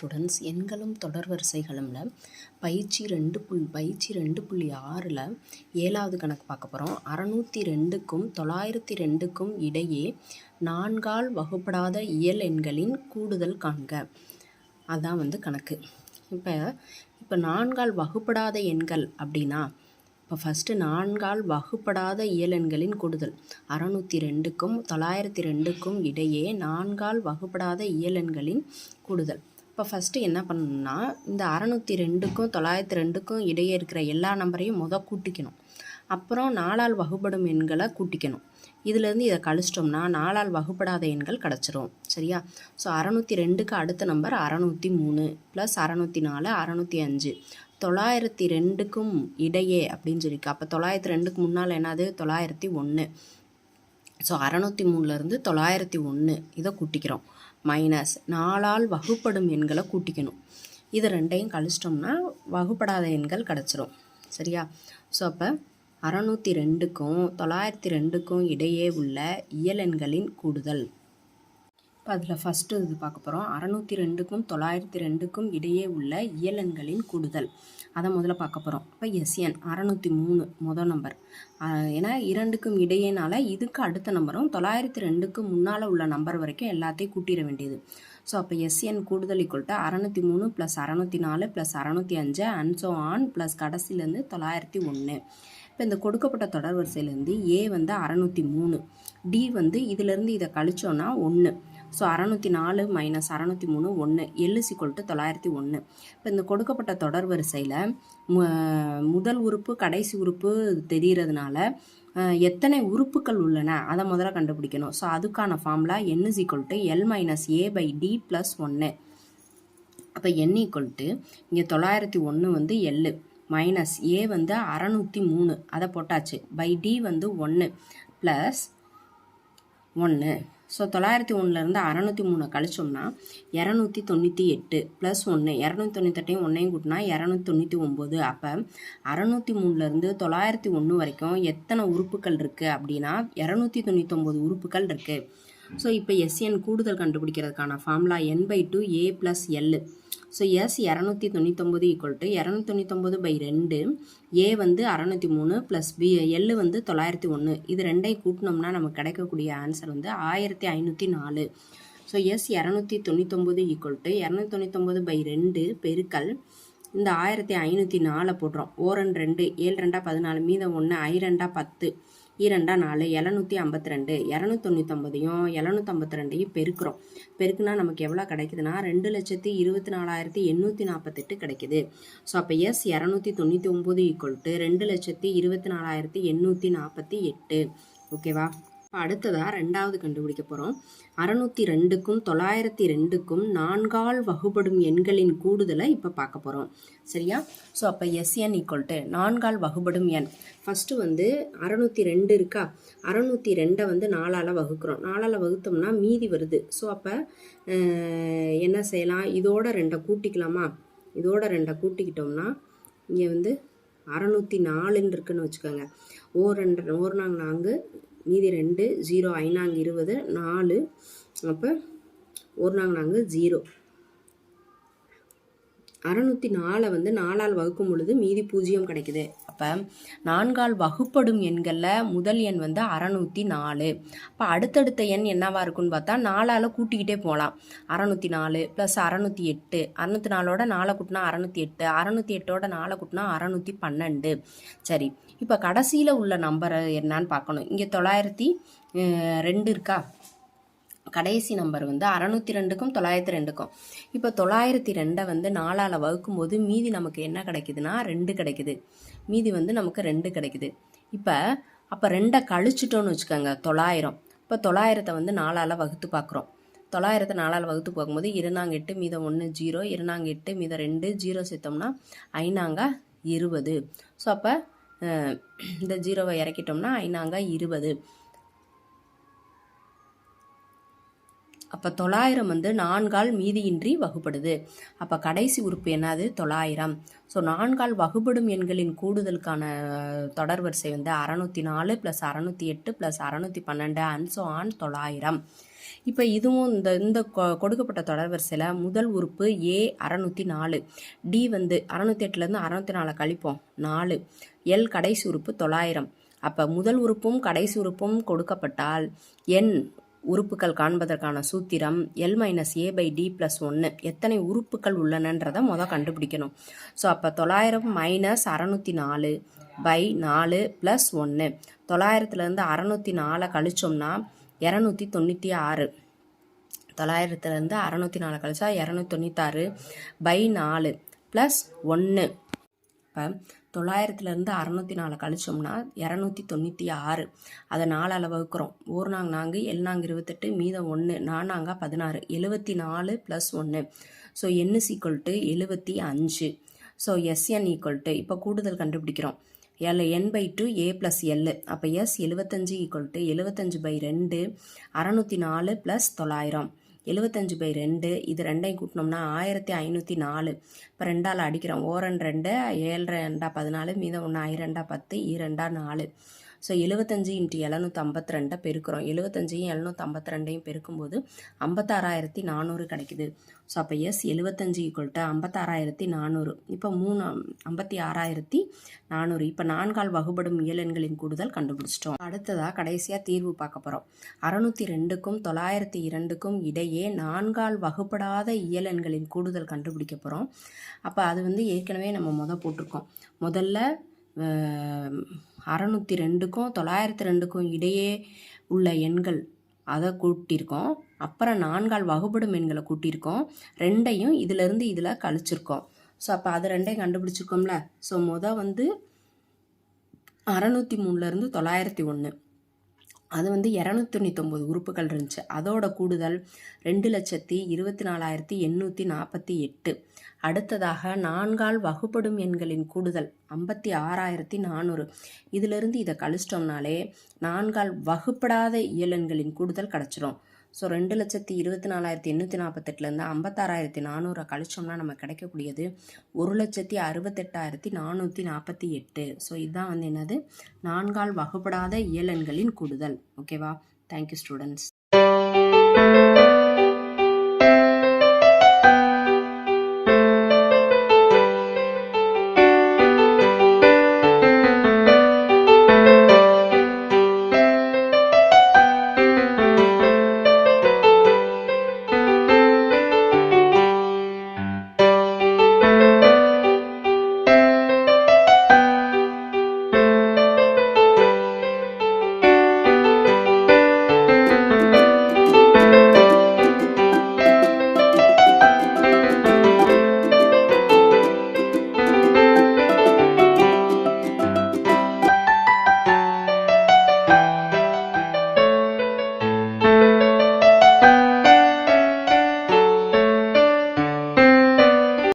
Students எண்களும் தொடர் வரிசைகளும்ல பயிற்சி ரெண்டு புள் பயிற்சி ரெண்டு புள்ளி ஆறில் ஏழாவது கணக்கு பார்க்க போகிறோம் அறநூற்றி ரெண்டுக்கும் தொள்ளாயிரத்தி ரெண்டுக்கும் இடையே நான்கால் வகுப்படாத இயல் எண்களின் கூடுதல் காண்க. அதான் வந்து கணக்கு. இப்போ இப்போ நான்கால் வகுப்படாத எண்கள் அப்படின்னா இப்போ ஃபஸ்ட்டு நான்கால் வகுப்படாத இயலெண்களின் கூடுதல். அறநூற்றி ரெண்டுக்கும் தொள்ளாயிரத்தி ரெண்டுக்கும் இடையே நான்கால் வகுப்படாத இயலெண்களின் கூடுதல். இப்போ ஃபஸ்ட்டு என்ன பண்ணணும்னா இந்த அறநூற்றி ரெண்டுக்கும் தொள்ளாயிரத்தி ரெண்டுக்கும் இடையே இருக்கிற எல்லா நம்பரையும் மொதல் கூட்டிக்கணும். அப்புறம் நாலால் வகுப்படும் எண்களை கூட்டிக்கணும். இதுலேருந்து இதை கழிச்சிட்டோம்னா நாலால் வகுப்படாத எண்கள் கிடச்சிரும். சரியா? ஸோ அறநூற்றி ரெண்டுக்கு அடுத்த நம்பர் அறநூற்றி மூணு ப்ளஸ் அறநூற்றி நாலு அறநூற்றி அஞ்சு. தொள்ளாயிரத்தி ரெண்டுக்கும் இடையே அப்படின்னு சொல்லியிருக்கு அப்போ தொள்ளாயிரத்தி ரெண்டுக்கு முன்னால் என்னது? தொள்ளாயிரத்தி ஒன்று ஸோ அறநூற்றி மூணுலேருந்து தொள்ளாயிரத்தி ஒன்று இதை கூட்டிக்கிறோம். மைனஸ் நாலால் வகுப்படும் எண்களை கூட்டிக்கணும். இது ரெண்டையும் கழிச்சிட்டோம்னா வகுப்படாத எண்கள் கிடச்சிரும். சரியா? ஸோ அப்போ அறநூற்றி ரெண்டுக்கும் தொள்ளாயிரத்தி ரெண்டுக்கும் இடையே உள்ள இயல் எண்களின் கூடுதல். அதில் ஃபஸ்ட்டு இது பார்க்க போகிறோம் அறநூற்றி ரெண்டுக்கும் தொள்ளாயிரத்தி ரெண்டுக்கும் இடையே உள்ள இயலன்களின் கூடுதல். அதை முதல்ல பார்க்க போகிறோம் இப்போ எஸ்என் அறநூற்றி மூணு மொதல் நம்பர் ஏன்னா இரண்டுக்கும் இடையேனால இதுக்கு அடுத்த நம்பரும் தொள்ளாயிரத்தி ரெண்டுக்கு முன்னால் உள்ள நம்பர் வரைக்கும் எல்லாத்தையும் கூட்டிட வேண்டியது. ஸோ அப்போ எஸ்என் கூடுதல் ஈக்குவல்ட்டு அறநூற்றி மூணு ப்ளஸ் அறநூற்றி நாலு ப்ளஸ் அறநூற்றி அஞ்சு அன்சோ ஆன் ப்ளஸ் கடைசிலேருந்து தொள்ளாயிரத்தி ஒன்று இப்போ இந்த கொடுக்கப்பட்ட தொடர் வரிசையிலேருந்து ஏ வந்து அறநூற்றி மூணு. டி வந்து இதிலேருந்து இதை கழிச்சோன்னா ஒன்று ஸோ அறநூற்றி நாலு மைனஸ் அறநூற்றி மூணு ஒன்று எல்லு சிக்கொல்ட்டு தொள்ளாயிரத்தி ஒன்று இப்போ இந்த கொடுக்கப்பட்ட தொடர் வரிசையில் முதல் உறுப்பு கடைசி உறுப்பு தெரிகிறதுனால எத்தனை உறுப்புகள் உள்ளன? அதை முதல்ல கண்டுபிடிக்கணும். ஸோ அதுக்கான formula n is equal to l minus a by d plus ஒன்று அப்போ என் ஈக்குவல் டு இங்கே தொள்ளாயிரத்தி ஒன்று வந்து எல்லு மைனஸ் ஏ வந்து அறநூற்றி மூணு அதை போட்டாச்சு. பை டி வந்து ஒன்று ப்ளஸ் ஒன்று ஸோ தொள்ளாயிரத்தி ஒன்றுலேருந்து அறநூற்றி மூணு கழிச்சோம்னா இரநூத்தி தொண்ணூற்றி எட்டு ப்ளஸ் ஒன்று இரநூத்தி தொண்ணூத்தெட்டையும் ஒன்றையும் கூட்டினா இரநூத்தி தொண்ணூற்றி ஒம்பது. அப்போ அறநூற்றி மூணுலேருந்து தொள்ளாயிரத்தி ஒன்று வரைக்கும் எத்தனை உறுப்புகள் இருக்குது அப்படின்னா இரநூத்தி தொண்ணூத்தொம்பது உறுப்புகள் இருக்குது ஸோ இப்போ எஸ்என் கூடுதல் கண்டுபிடிக்கிறதுக்கான formula n by two a plus l so S இரநூத்தி தொண்ணூத்தொம்பது ஈக்குவல் டு இரநூத்தி தொண்ணூத்தொம்பது பை ரெண்டு ஏ வந்து அறநூற்றி மூணு ப்ளஸ் பி எல்லு வந்து தொள்ளாயிரத்தி ஒன்று இது ரெண்டையும் கூட்டினோம்னா நமக்கு கிடைக்கக்கூடிய ஆன்சர் வந்து ஆயிரத்தி ஐநூற்றி நாலு. ஸோ எஸ் இரநூத்தி தொண்ணூத்தொம்பது ஈக்குவல் டு இரநூத்தி தொண்ணூத்தொம்பது பை ரெண்டு பெருக்கல். இந்த ஆயிரத்தி ஐநூற்றி நாலை போடுறோம். ஓரன் ரெண்டு ஏழு ரெண்டா பதினாலு மீதம் ஒன்று ஐ ரெண்டா பத்து. இரண்டாம் நாலு எழுநூற்றி ஐம்பத்தி ரெண்டு இரநூத்தி தொண்ணூத்தொம்பதையும் எழுநூற்றம்பத்தி ரெண்டையும் பெருக்கிறோம். பெருக்குனா நமக்கு எவ்வளோ கிடைக்குதுன்னா ரெண்டு லட்சத்தி இருபத்தி நாலாயிரத்தி எண்ணூற்றி நாற்பத்தெட்டு கிடைக்குது. ஸோ அப்போ எஸ் இரநூத்தி தொண்ணூற்றி ஒம்பது ஈக்குவல் டு ரெண்டு லட்சத்தி இருபத்தி நாலாயிரத்தி எண்ணூற்றி நாற்பத்தி எட்டு. ஓகேவா அடுத்ததாக ரெண்டாவது கண்டுபிடிக்க போகிறோம் அறநூற்றி ரெண்டுக்கும் தொள்ளாயிரத்தி ரெண்டுக்கும் நான்கால் வகுப்படும் எண்களின் கூடுதலை இப்போ பார்க்க போகிறோம் சரியா? ஸோ அப்போ எஸ்என் ஈக்குவல் டு நான்கால் வகுப்படும் எண் ஃபஸ்ட்டு வந்து அறநூற்றி ரெண்டு இருக்கா? அறநூற்றி ரெண்டை வந்து நாலால் வகுக்கிறோம். நாலால் வகுத்தோம்னா மீதி வருது. ஸோ அப்போ என்ன செய்யலாம்? இதோட ரெண்டை கூட்டிக்கலாமா? இதோட ரெண்டை கூட்டிக்கிட்டோம்னா இங்கே வந்து அறநூற்றி நாலுன்னு இருக்குன்னு வச்சுக்கோங்க. ஓ ரெண்டு ஓர் நாங்கள் நான்கு மீதி ரெண்டு ஜீரோ ஐநாங்க இருபது நாலு அப்போ ஒரு நாங்கள் நாங்கள் ஜீரோ. அறநூற்றி நாலை வந்து நாலால் வகுக்கும் பொழுது மீதி பூஜ்ஜியம் கிடைக்குது. அப்போ நான்கால் வகுப்படும் எண்களில் முதல் எண் வந்து அறநூற்றி நாலு அப்போ அடுத்தடுத்த எண் என்னவாக இருக்குன்னு பார்த்தா நாலால் கூட்டிக்கிட்டே போகலாம் அறநூற்றி நாலு ப்ளஸ் அறநூற்றி எட்டு அறநூற்றி நாலோட நாலை கூட்டினா அறநூற்றி எட்டு அறநூற்றி எட்டோட நாலை கூட்டினா அறநூற்றி பன்னெண்டு சரி இப்போ கடைசியில் உள்ள நம்பரை என்னான்னு பார்க்கணும். இங்கே தொள்ளாயிரத்தி ரெண்டு இருக்கா? கடைசி நம்பர் வந்து அறநூற்றி ரெண்டுக்கும் தொள்ளாயிரத்தி ரெண்டுக்கும். இப்போ தொள்ளாயிரத்தி ரெண்டை வந்து நாலால் வகுக்கும் போது மீதி நமக்கு என்ன கிடைக்குதுன்னா ரெண்டு கிடைக்குது. மீதி வந்து நமக்கு ரெண்டு கிடைக்குது. இப்போ அப்போ ரெண்டை கழிச்சிட்டோன்னு வச்சுக்கோங்க தொள்ளாயிரம். இப்போ தொள்ளாயிரத்தை வந்து நாலால் வகுத்து பார்க்குறோம் தொள்ளாயிரத்தை நாலால் வகுத்து பார்க்கும்போது இருநாங்க எட்டு மீதம் ஒன்று ஜீரோ இருநாங்க எட்டு மீதம் ரெண்டு ஜீரோ சேர்த்தோம்னா ஐநாங்க இருபது. ஸோ அப்போ இந்த ஜீரோவை இறக்கிட்டோம்னா ஐநாங்க இருபது. அப்போ தொள்ளாயிரம் வந்து நான்கால் மீதியின்றி வகுப்படுது அப்போ கடைசி உறுப்பு என்னது? தொள்ளாயிரம். ஸோ நான்கால் வகுப்படும் எண்களின் கூடுதலுக்கான தொடர் வரிசை வந்து அறநூற்றி நாலு ப்ளஸ் அறநூற்றி எட்டு ப்ளஸ் அறநூற்றி பன்னெண்டு அன்சோ ஆன் தொள்ளாயிரம். இப்போ இதுவும் இந்த இந்த கொ- கொடுக்கப்பட்ட தொடர் வரிசையில் முதல் உறுப்பு ஏ அறநூற்றி நாலு டி வந்து அறநூற்றி எட்டுலேருந்து அறநூற்றி நாலு கழிப்போம். நாலு. எல் கடைசி உறுப்பு தொள்ளாயிரம். அப்போ முதல் உறுப்பும் கடைசி உறுப்பும் கொடுக்கப்பட்டால் எண் உறுப்புகள் காண்பதற்கான சூத்திரம் l minus a by d plus ஒன்று எத்தனை உறுப்புகள் உள்ளனன்றதை மொதல் கண்டுபிடிக்கணும். ஸோ அப்போ தொள்ளாயிரம் மைனஸ் அறநூற்றி நாலு பை நாலு ப்ளஸ் ஒன்று தொள்ளாயிரத்துலேருந்து அறநூற்றி நாலை கழிச்சோம்னா இரநூத்தி தொண்ணூற்றி ஆறு. தொள்ளாயிரத்துலேருந்து அறநூற்றி நாலு கழிச்சா இரநூத்தி தொண்ணூத்தாறு பை நாலு ப்ளஸ் ஒன்று இப்போ தொள்ளாயிரத்துலேருந்து அறநூற்றி நாலு கழிச்சோம்னா இரநூத்தி தொண்ணூற்றி ஆறு அதை நாலால் வகுக்கிறோம். ஓர் நாங்க நான்கு எல் நாங்க இருபத்தெட்டு மீதம் ஒன்று நானாங்க பதினாறு. எழுபத்தி நாலு ப்ளஸ் ஒன்று ஸோ என் சீக்குவல் டு எழுபத்தி அஞ்சு ஸோ எஸ்என் ஈக்குவல் டு இப்போ கூடுதல் கண்டுபிடிக்கிறோம். L n by two a plus l அப்போ எஸ் எழுபத்தஞ்சு ஈக்குவல் டு எழுபத்தஞ்சு பை ரெண்டு அறநூற்றி நாலு ப்ளஸ் தொள்ளாயிரம். எழுபத்தஞ்சு பை ரெண்டு. இது ரெண்டையும் கூட்டினோம்னா ஆயிரத்தி ஐநூற்றி நாலு. இப்போ ரெண்டால் அடிக்கிறோம். ஓரன் ரெண்டு ஏழு ரெண்டா பதினாலு மீதம் ஒன்று ஐரெண்டா பத்து ஈ நாலு. ஸோ எழுபத்தஞ்சு இன்ட்டு எழுநூற்றி ஐம்பத்தி ரெண்டை பெருக்கிறோம். எழுபத்தஞ்சையும் எழுநூற்றி ஐம்பத்தி ரெண்டையும் பெருக்கும்போது ஐம்பத்தாறாயிரத்தி நானூறு கிடைக்குது. ஸோ அப்போ எஸ் எழுபத்தஞ்சு ஈக்குவல்ட்டு ஐம்பத்தாறாயிரத்தி நானூறு. இப்போ மூணு ஐம்பத்தி ஆறாயிரத்தி நானூறு. இப்போ நான்கால் வகுபடும் இயலெண்களின் கூடுதல் கண்டுபிடிச்சிட்டோம். அடுத்ததாக கடைசியாக தீர்வு பார்க்க போகிறோம் அறநூற்றி ரெண்டுக்கும் தொள்ளாயிரத்தி இரண்டுக்கும் இடையே நான்கால் வகுப்படாத இயலெண்களின் கூடுதல் கண்டுபிடிக்க போகிறோம் அப்போ அது வந்து ஏற்கனவே நம்ம முத போட்டிருக்கோம். முதல்ல அறநூற்றி ரெண்டுக்கும் தொள்ளாயிரத்தி ரெண்டுக்கும் இடையே உள்ள எண்கள் அதை கூட்டியிருக்கோம். அப்புறம் நான்கால் வகுபடும் எண்களை கூட்டியிருக்கோம். ரெண்டையும் இதிலேருந்து இதில் கழிச்சிருக்கோம். ஸோ அப்போ அது ரெண்டையும் கண்டுபிடிச்சிருக்கோம்ல. ஸோ மொதல் வந்து அறநூற்றி மூணுலேருந்து தொள்ளாயிரத்தி ஒன்று அது வந்து இரநூத்தி தொண்ணூத்தொம்பது உறுப்புகள் இருந்துச்சு. அதோட கூடுதல் ரெண்டு லட்சத்தி இருபத்தி நாலாயிரத்தி எண்ணூற்றி நாற்பத்தி எட்டு. அடுத்ததாக நான்கால் வகுப்படும் எண்களின் கூடுதல் ஐம்பத்தி ஆறாயிரத்தி நானூறு. இதிலிருந்து இதை கழிச்சிட்டோம்னாலே நான்கால் வகுப்படாத இயலெண்களின் கூடுதல் கிடச்சிரும். ஸோ ரெண்டு லட்சத்தி இருபத்தி நாலாயிரத்தி எண்ணூற்றி நாற்பத்தெட்டுலேருந்து ஐம்பத்தாறாயிரத்தி நானூறை கழிச்சோம்னா நமக்கு கிடைக்கக்கூடியது ஒரு லட்சத்தி அறுபத்தெட்டாயிரத்தி நானூற்றி நாற்பத்தி எட்டு. ஸோ இதுதான் வந்து என்னது? நான்கால் வகுப்படாத இயலன்களின் கூடுதல். ஓகேவா தேங்க்யூ ஸ்டூடெண்ட்ஸ்